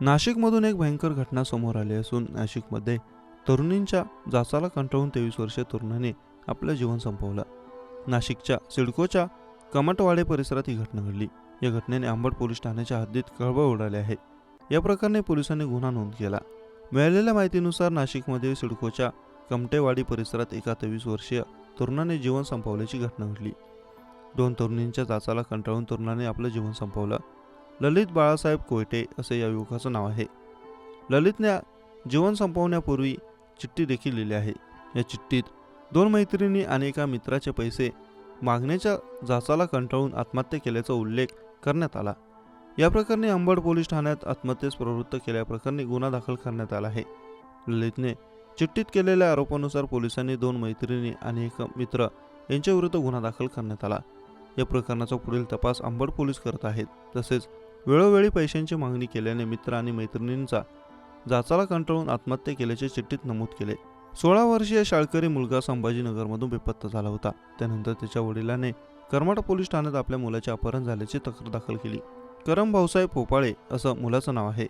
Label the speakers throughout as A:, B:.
A: नाशिकमधून एक भयंकर घटना समोर आली असून नाशिकमध्ये तरुणींच्या जाचाला कंटाळून तेवीस वर्षीय तरुणाने आपलं जीवन संपवलं. नाशिकच्या सिडकोच्या कमटवाडे परिसरात ही घटना घडली. या घटनेने आंबड पोलीस ठाण्याच्या हद्दीत कळबळ उडाली आहे. या प्रकरणी पोलिसांनी गुन्हा नोंद केला. मिळालेल्या माहितीनुसार नाशिकमध्ये सिडकोच्या कमटेवाडी परिसरात एका तेवीस वर्षीय तरुणाने जीवन संपवल्याची घटना घडली. दोन तरुणींच्या जाचाला कंटाळून तरुणाने आपलं जीवन संपवलं. ललित बाळासाहेब कोयटे असे या युवकाचं नाव आहे. ललितने जीवन संपवण्यापूर्वी चिठ्ठी देखील लिहिली आहे. या चिठ्ठीत दोन मैत्रिणी आणि एका मित्राचे पैसे मागण्याच्या जाचाला कंटाळून आत्महत्या केल्याचा उल्लेख करण्यात आला. या प्रकरणी अंबड पोलीस ठाण्यात आत्महत्येस प्रवृत्त केल्याप्रकरणी गुन्हा दाखल करण्यात आला आहे. ललितने चिठ्ठीत केलेल्या आरोपानुसार पोलिसांनी दोन मैत्रिणी आणि एक मित्र यांच्याविरुद्ध गुन्हा दाखल करण्यात आला. या प्रकरणाचा पुढील तपास अंबड पोलीस करत आहेत. तसेच वेळोवेळी पैशांची मागणी केल्याने मित्र आणि मैत्रिणींचा जाचाला कंटाळून आत्महत्या केल्याचे चिठ्ठीत नमूद केले. सोळा वर्षीय शाळकरी मुलगा संभाजीनगरमधून बेपत्ता झाला होता. त्यानंतर त्याच्या वडिलाने करमाटा पोलीस ठाण्यात आपल्या मुलाचे अपहरण झाल्याची तक्रार दाखल केली. करम भाऊसाहेब पोपाळे असं मुलाचं नाव आहे.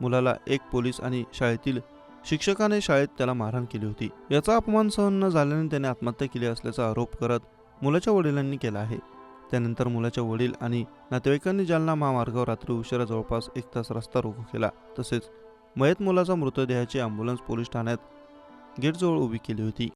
A: मुलाला एक पोलीस आणि शाळेतील शिक्षकाने शाळेत त्याला मारहाण केली होती. याचा अपमान सहन न झाल्याने त्याने आत्महत्या केली असल्याचा आरोप करत मुलाच्या वडिलांनी केला आहे. त्यानंतर मुलाच्या वडील आणि नातेवाईकांनी जालना महामार्गावर रात्री उशिरा जवळपास एक तास रस्ता रोखू केला. तसेच मयत मुलाचा मृतदेहाची ॲम्ब्युलन्स पोलीस ठाण्यात गेटजवळ उभी केली होती.